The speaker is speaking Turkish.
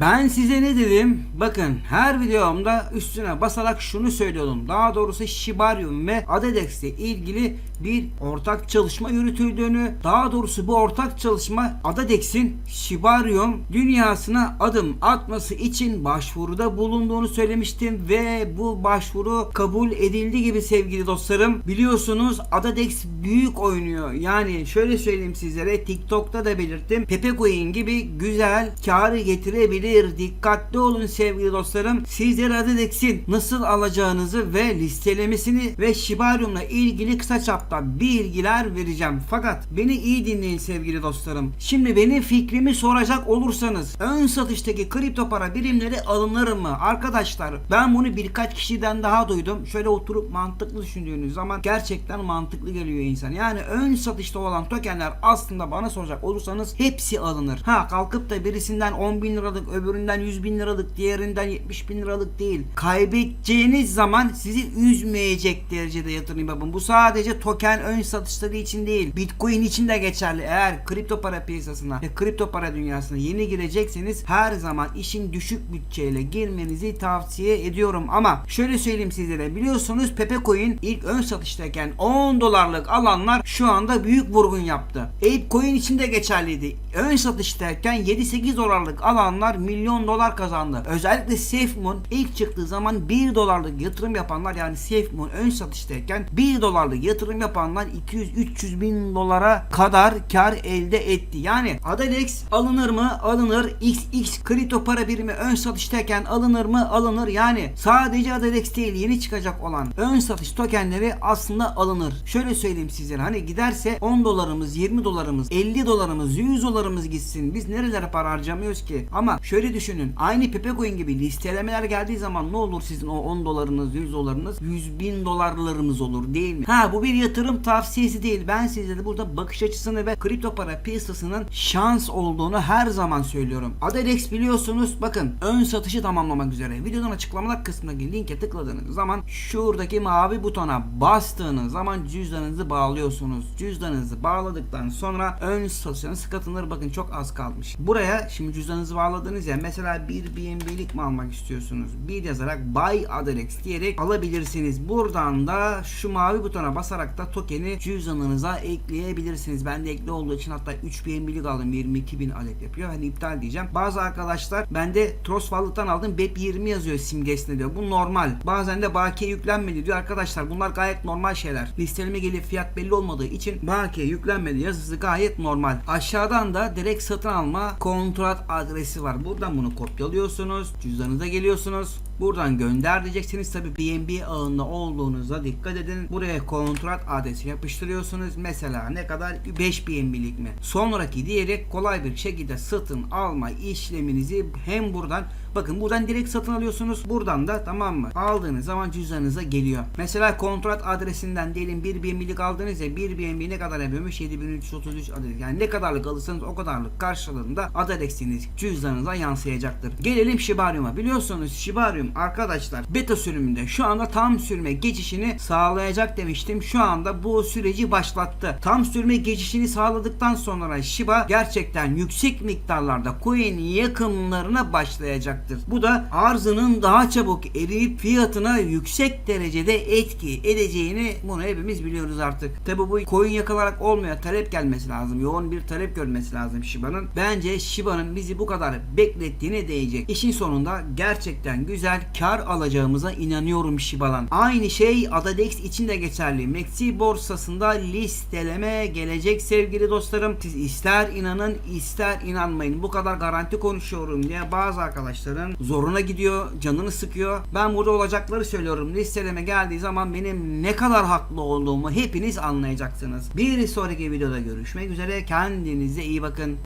Ben size ne dedim? Bakın her videomda üstüne basarak şunu söylüyordum. Daha doğrusu Shibarium ve Adedex ile ilgili bir ortak çalışma yürütüldüğünü, daha doğrusu bu ortak çalışma Adedex'in Shibarium dünyasına adım atması için başvuruda bulunduğunu söylemiştim ve bu başvuru kabul edildi gibi sevgili dostlarım. Biliyorsunuz Adadex büyük oynuyor. Yani şöyle söyleyeyim sizlere TikTok'ta da belirttim. Pepe Coin gibi güzel karı getirebilir. Dikkatli olun sevgili dostlarım. Sizlere Adadex'in nasıl alacağınızı ve listelemesini ve Shibarium'la ilgili kısa çapta bilgiler vereceğim. Fakat beni iyi dinleyin sevgili dostlarım. Şimdi benim fikrimi soracak olursanız ön satıştaki kripto para birimleri alınır mı? Arkadaşlar ben bunu birkaç kişiden daha duydum. Şöyle oturup mantıklı düşündüğünüz zaman gerçekten mantıklı geliyor insan. Yani ön satışta olan tokenler aslında bana soracak olursanız hepsi alınır. Ha kalkıp da birisinden 10 bin liralık öbüründen 100 bin liralık diğerinden 70 bin liralık değil. Kaybedeceğiniz zaman sizi üzmeyecek derecede yatırım yapın. Bu sadece token ön satışları için değil. Bitcoin için de geçerli. Eğer kripto para piyasasına ve kripto para dünyasına yeni girecekseniz her zaman işin düşük bütçeyle girmenizi tavsiye ediyorum. Ama şöyle söyleyeyim sizlere. Biliyorsunuz Pepe Coin ilk ön satıştayken 10 dolarlık alanlar şu anda büyük vurgun yaptı. Ape Coin için de geçerliydi. Ön satıştayken 7-8 dolarlık alanlar milyon dolar kazandı. Özellikle SafeMoon ilk çıktığı zaman 1 dolarlık yatırım yapanlar yani SafeMoon ön satıştayken 1 dolarlık yatırım yapanlar 200-300 bin dolara kadar kar elde etti. Yani Adadex alınır mı? Alınır. XX kripto para birimi ön satıştayken alınır mı? Alınır. Yani sadece Adadex değil yeni çıkacak olan ön satış tokenleri aslında alınır. Şöyle söyleyeyim sizlere hani giderse 10 dolarımız, 20 dolarımız, 50 dolarımız, 100 dolarımız gitsin. Biz nerelere para harcamıyoruz ki? Ama şöyle düşünün. Aynı Pepe Coin gibi listelemeler geldiği zaman ne olur sizin o 10 dolarınız, 100 dolarınız? 100 bin dolarlarımız olur değil mi? Ha bu bir yatırım tavsiyesi değil. Ben sizlere burada bakış açısını ve kripto para piyasasının şans olduğunu her zaman söylüyorum. Aderex biliyorsunuz bakın ön satışı tamamlamak üzere. Videonun açıklamalar kısmındaki linke tıkladığınız zaman şuradaki mavi butona bastığınız zaman cüzdanınızı bağlıyorsunuz. Cüzdanınızı bağladıktan sonra ön satışınız katılır. Bakın çok az kalmış. Buraya şimdi cüzdanınızı bağladığınız yer mesela bir BNB'lik mi almak istiyorsunuz? Bir yazarak Buy Aderex diyerek alabilirsiniz. Buradan da şu mavi butona basarak da tokeni cüzdanınıza ekleyebilirsiniz. Ben de ekli olduğu için hatta 3 BNB'lik aldım. 22 bin adet yapıyor. Hani iptal diyeceğim. Bazı arkadaşlar bende Trust Wallet'tan aldım. BEP20 yazıyor simgesinde diyor. Bu normal. Bazen de bakiye yüklenmedi diyor. Arkadaşlar bunlar gayet normal şeyler. Listeleme gelip fiyat belli olmadığı için bakiye yüklenmedi yazısı gayet normal. Aşağıdan da direkt satın alma kontrat adresi var. Buradan bunu kopyalıyorsunuz. Cüzdanınıza geliyorsunuz. Buradan gönder diyeceksiniz. Tabi BNB ağında olduğunuza dikkat edin. Buraya kontrat adresi yapıştırıyorsunuz. Mesela ne kadar? 5 BNB'lik mi? Sonraki diyerek kolay bir şekilde satın alma işleminizi hem buradan Bakın buradan direkt satın alıyorsunuz. Buradan da tamam mı? Aldığınız zaman cüzdanınıza geliyor. Mesela kontrat adresinden diyelim 1 BNB'lik aldınız ya 1 BNB ne kadar yapıyormuş? 7333 adet. Yani ne kadarlık alırsanız o kadarlık karşılığında adresiniz cüzdanınıza yansıyacaktır. Gelelim Shibarium'a. Biliyorsunuz Shibarium arkadaşlar beta sürümünde şu anda tam sürme geçişini sağlayacak demiştim. Şu anda bu süreci başlattı. Tam sürme geçişini sağladıktan sonra Shiba gerçekten yüksek miktarlarda coin yakınlarına başlayacak olacaktır. Bu da arzının daha çabuk eriyip fiyatına yüksek derecede etki edeceğini bunu hepimiz biliyoruz artık. Tabi bu coin yakalarak olmuyor. Talep gelmesi lazım. Yoğun bir talep görmesi lazım Shiba'nın. Bence Shiba'nın bizi bu kadar beklettiğine değecek. İşin sonunda gerçekten güzel kar alacağımıza inanıyorum Shiba'dan. Aynı şey Adadex için de geçerli. Maxi borsasında listeleme gelecek sevgili dostlarım. Siz ister inanın ister inanmayın. Bu kadar garanti konuşuyorum diye bazı arkadaşlar arkadaşların zoruna gidiyor, canını sıkıyor. Ben burada olacakları söylüyorum. Listeleme geldiği zaman benim ne kadar haklı olduğumu hepiniz anlayacaksınız. Bir sonraki videoda görüşmek üzere. Kendinize iyi bakın.